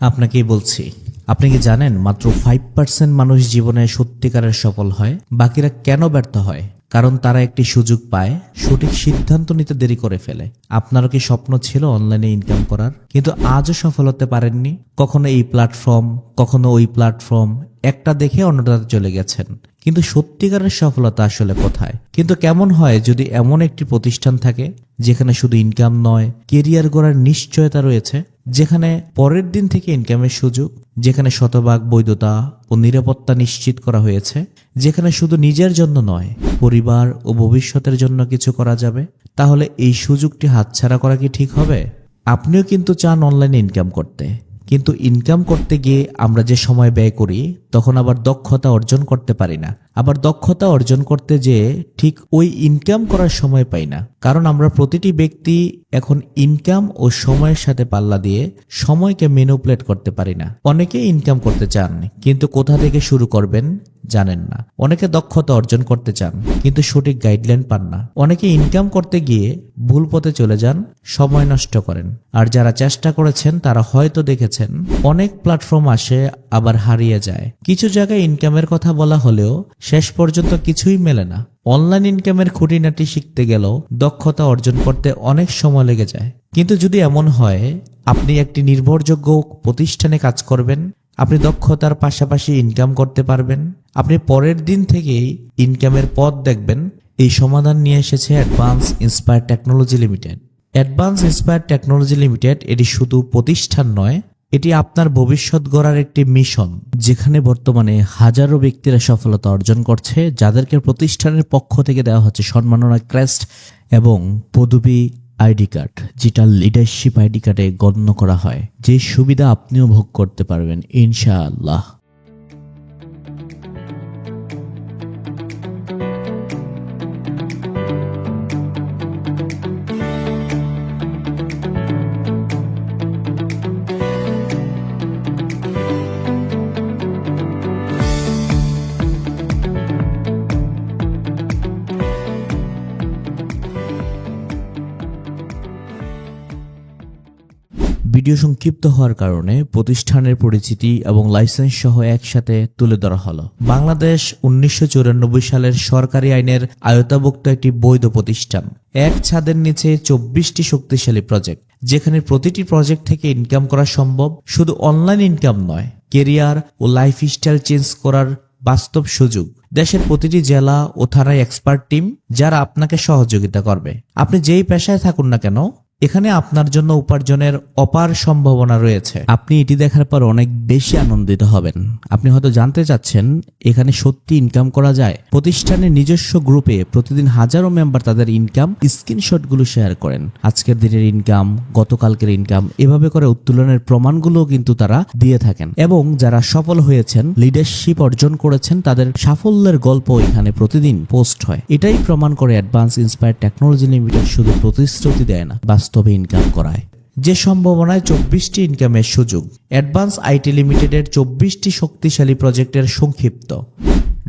আপনাকেই বলছি, আপনি কি জানেন মাত্র ফাইভ পার্সেন্ট মানুষ জীবনে সত্যিকারের সফল হয়? বাকিরা কেন ব্যর্থ হয়? কারণ তারা একটি সুযোগ পায়, সঠিক সিদ্ধান্ত নিতে দেরি করে ফেলে। আপনারও কি স্বপ্ন ছিল অনলাইনে ইনকাম করার? কিন্তু আজও সফল হতে পারেননি। কখনো এই প্ল্যাটফর্ম কখনো ওই প্ল্যাটফর্ম একটা দেখে অন্যটাতে চলে গেছেন। কিন্তু সত্যিকারের সফলতা আসলে কোথায়? কিন্তু কেমন হয় যদি এমন একটি প্রতিষ্ঠান থাকে, যেখানে শুধু ইনকাম নয় কেরিয়ার গড়ার নিশ্চয়তা রয়েছে? যেখানে পরের দিন থেকে ইনকামের সুযোগ, যেখানে শতভাগ বৈধতা ও নিরাপত্তা নিশ্চিত করা হয়েছে, যেখানে শুধু নিজের জন্য নয়, পরিবার ও ভবিষ্যতের জন্য কিছু করা যাবে, তাহলে এই সুযোগটি হাতছাড়া করা কি ঠিক হবে? আপনিও কিন্তু চান অনলাইনে ইনকাম করতে। কিন্তু ইনকাম করতে গিয়ে আমরা যে সময় ব্যয় করি, তখন আবার দক্ষতা অর্জন করতে পারি না। আবার দক্ষতা অর্জন করতে যেয়ে ঠিক ওই ইনকাম করার সময় পাই না। কারণ আমরা প্রতিটি ব্যক্তি এখন ইনকাম ও সময়ের সাথে পাল্লা দিয়ে সময়কে মেনুপ্লেট করতে পারি না। অনেকে ইনকাম করতে চান, কিন্তু কোথা থেকে শুরু করবেন জানেন না। অনেকে দক্ষতা অর্জন করতে চান, কিন্তু সঠিক গাইডলাইন পান না। অনেকে ইনকাম করতে গিয়ে ভুল পথে চলে যান, সময় নষ্ট করেন। আর যারা চেষ্টা করেছেন, তারা হয়তো দেখেছেন, অনেক প্ল্যাটফর্ম আসে, আবার হারিয়ে যায়। কিছু জায়গায় ইনকামের কথা বলা হলেও শেষ পর্যন্ত কিছুই মেলে না। অনলাইন ইনকামের খুঁটিনাটি শিখতে গেলেও দক্ষতা অর্জন করতে অনেক সময় লেগে যায়। কিন্তু যদি এমন হয়, আপনি একটি নির্ভরযোগ্য প্রতিষ্ঠানে কাজ করবেন, আপনি দক্ষতার পাশাপাশি ইনকাম করতে পারবেন, আপনি পরের দিন থেকেই ইনকামের পথ দেখবেন, এই সমাধান নিয়ে এসেছে advance inspire technology limited advance inspire technology limited এটি শুধু প্রতিষ্ঠান নয় এটি আপনার ভবিষ্যৎ গড়ার একটি মিশন, যেখানে বর্তমানে হাজারো ব্যক্তিরা সফলতা অর্জন করছে, যাদেরকে প্রতিষ্ঠানের পক্ষ থেকে দেওয়া হচ্ছে সম্মাননা ক্রেস্ট এবং পদবি আইডি কার্ড, যেটা লিডারশিপ আইডি কার্ডে গণ্য করা হয়। যে সুবিধা আপনিও ভোগ করতে পারবেন, ইনশাআল্লাহ। ভিডিও সংক্ষিপ্ত হওয়ার কারণে প্রতিষ্ঠানের পরিচিতি এবং লাইসেন্স সহ একসাথে তুলে ধরা হলো। বাংলাদেশ উনিশশো চুরানব্বই সালের সরকারি আইনের আয়তাভুক্ত একটি বৈধ প্রতিষ্ঠান। এক ছাদের নিচে চব্বিশটি শক্তিশালী প্রজেক্ট যেখানে প্রতিটি প্রজেক্ট থেকে ইনকাম করা সম্ভব। শুধু অনলাইন ইনকাম নয় কেরিয়ার ও লাইফস্টাইল চেঞ্জ করার বাস্তব সুযোগ। দেশের প্রতিটি জেলা ও থানায় এক্সপার্ট টিম যারা আপনাকে সহযোগিতা করবে। আপনি যেই পেশায় থাকুন না কেন এখানে আপনার জন্য উপার্জনের অপার সম্ভাবনা রয়েছে। আপনি এটি দেখার পর অনেক বেশি আনন্দিত হবেন। আপনি হয়তো জানতে চাচ্ছেন, এখানে সত্যি ইনকাম করা যায়? প্রতিষ্ঠানের নিজস্ব গ্রুপে প্রতিদিন হাজারো মেম্বার তাদের ইনকাম স্ক্রিনশটগুলো শেয়ার করেন। আজকের দিনের ইনকাম গতকালকের ইনকাম এভাবে করে উত্তোলনের প্রমাণগুলো কিন্তু তারা দিয়ে থাকেন। এবং যারা সফল হয়েছেন লিডারশিপ অর্জন করেছেন, তাদের সাফল্যের গল্প এখানে প্রতিদিন পোস্ট হয়। এটাই প্রমাণ করে অ্যাডভান্স ইন্সপায়ার টেকনোলজি লিমিটেড শুধু প্রতিশ্রুতি দেয় না বাস্তবে ইনকাম করায়। যে সম্ভাবনায় চব্বিশটি ইনকামের সুযোগ। অ্যাডভান্স আইটি লিমিটেডের চব্বিশটি শক্তিশালী প্রজেক্টের সংক্ষিপ্ত।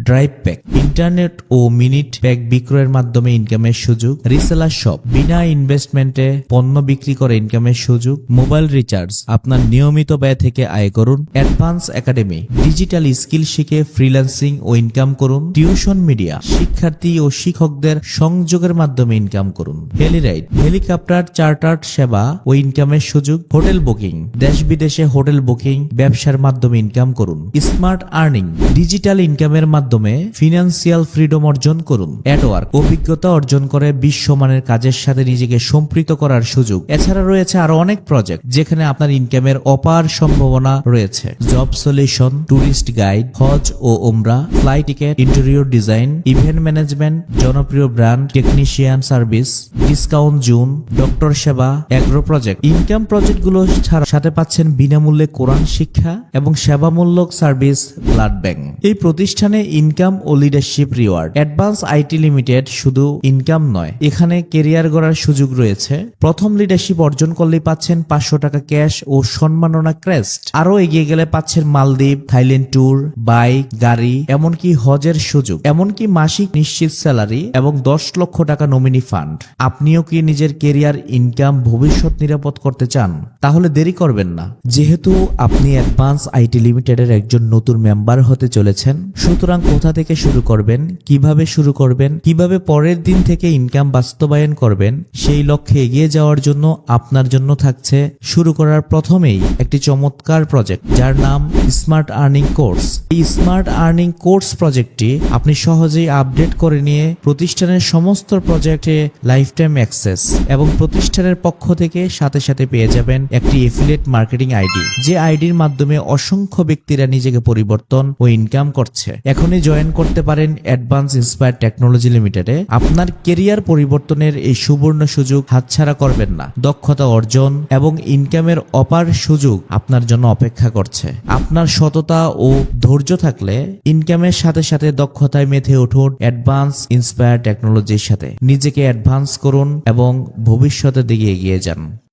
ড্রাইভ প্যাক, ইন্টারনেট ও মিনিট প্যাক বিক্রয়ের মাধ্যমে ইনকামের সুযোগ রিসেলার শপ বিনা ইনভেস্টমেন্টে পণ্য বিক্রি করে ইনকামের সুযোগ মোবাইল রিচার্জ আপনার নিয়মিত ব্যয় থেকে আয় করুন অ্যাডভান্স একাডেমি ডিজিটাল স্কিল শিখে ফ্রিল্যান্সিং ও ইনকাম করুন টিউশন মিডিয়া শিক্ষার্থী ও শিক্ষকদের সংযোগের মাধ্যমে ইনকাম করুন, হেলিরাইড হেলিকপ্টার চার্টার্ড সেবা ও ইনকামের সুযোগ হোটেল বুকিং দেশ বিদেশে হোটেল বুকিং ব্যবসার মাধ্যমে ইনকাম করুন স্মার্ট আর্নিং ডিজিটাল ইনকামের মাধ্যমে ফিনান্সিয়াল ফ্রিডম অর্জন করুন। অ্যাডওয়ার্ক অভিজ্ঞতা অর্জন করে বিশ্বমানের কাজের সাথে নিজেকে সম্পৃক্ত করার সুযোগ। এছাড়া রয়েছে আরও অনেক প্রজেক্ট যেখানে আপনার ইনকামের অপার সম্ভাবনা রয়েছে। জব সলিউশন ট্যুরিস্ট গাইড হজ ও ওমরা fly ticket interior design event management জনপ্রিয় brand technician service discount June doctor সেবা অ্যাগ্রো প্রজেক্ট ইনকাম প্রজেক্টগুলো ছাড়া সাথে পাচ্ছেন বিনামূল্যে কোরআন শিক্ষা এবং সেবামূলক সার্ভিস ব্লাড ব্যাংক এই প্রতিষ্ঠানে income O leadership reward advance IT limited শুধু ইনকাম নয়, এখানে কেরিয়ার গড়ার সুযোগ রয়েছে। প্রথম লিডারশিপ অর্জন করলেই পাচ্ছেন পাঁচশো টাকা ক্যাশ ও সম্মাননা ক্রেস্ট আরও এগিয়ে গেলে পাচ্ছেন মালদ্বীপ, থাইল্যান্ড ট্যুর বাইক গাড়ি, এমনকি হজের সুযোগ। এমনকি মাসিক নিশ্চিত স্যালারি এবং দশ লক্ষ টাকা নমিনি ফান্ড আপনিও কি নিজের কেরিয়ার ইনকাম ভবিষ্যৎ নিরাপদ করতে চান? তাহলে দেরি করবেন না। যেহেতু আপনি অ্যাডভান্স আইটি লিমিটেডের একজন নতুন মেম্বার হতে চলেছেন, সুতরাং কোথা থেকে শুরু করবেন, কীভাবে শুরু করবেন, কীভাবে পরের দিন থেকে ইনকাম বাস্তবায়ন করবেন, সেই লক্ষ্যে এগিয়ে যাওয়ার জন্য আপনার জন্য থাকছে শুরু করার প্রথমেই একটি চমৎকার প্রজেক্ট যার নাম স্মার্ট আর্নিং কোর্স এই স্মার্ট আর্নিং কোর্স প্রজেক্টটি আপনি সহজেই আপডেট করে নিয়ে প্রতিষ্ঠানের সমস্ত প্রজেক্টে লাইফ টাইম অ্যাক্সেস এবং প্রতিষ্ঠানের পক্ষ থেকে সাথে সাথে পেয়ে যাবেন একটি এফিলেট মার্কেটিং আইডি যে আইডির মাধ্যমে অসংখ্য ব্যক্তিরা নিজেকে পরিবর্তন ও ইনকাম করছে। এখনই জয়েন করতে পারেন অ্যাডভান্স ইন্সপায়ার টেকনোলজি লিমিটেডে আপনার কেরিয়ার পরিবর্তনের এই সুবর্ণ সুযোগ হাতছাড়া করবেন না। দক্ষতা অর্জন এবং ইনকামের অপার সুযোগ আপনার জন্য অপেক্ষা করছে। আপনার সততা ও ধৈর্য থাকলে ইনকামের সাথে সাথে দক্ষতায় মেথে উঠুন অ্যাডভান্স ইন্সপায়ার টেকনোলজির সাথে। নিজেকে অ্যাডভান্স করুন এবং ভবিষ্যতের দিকে এগিয়ে যান।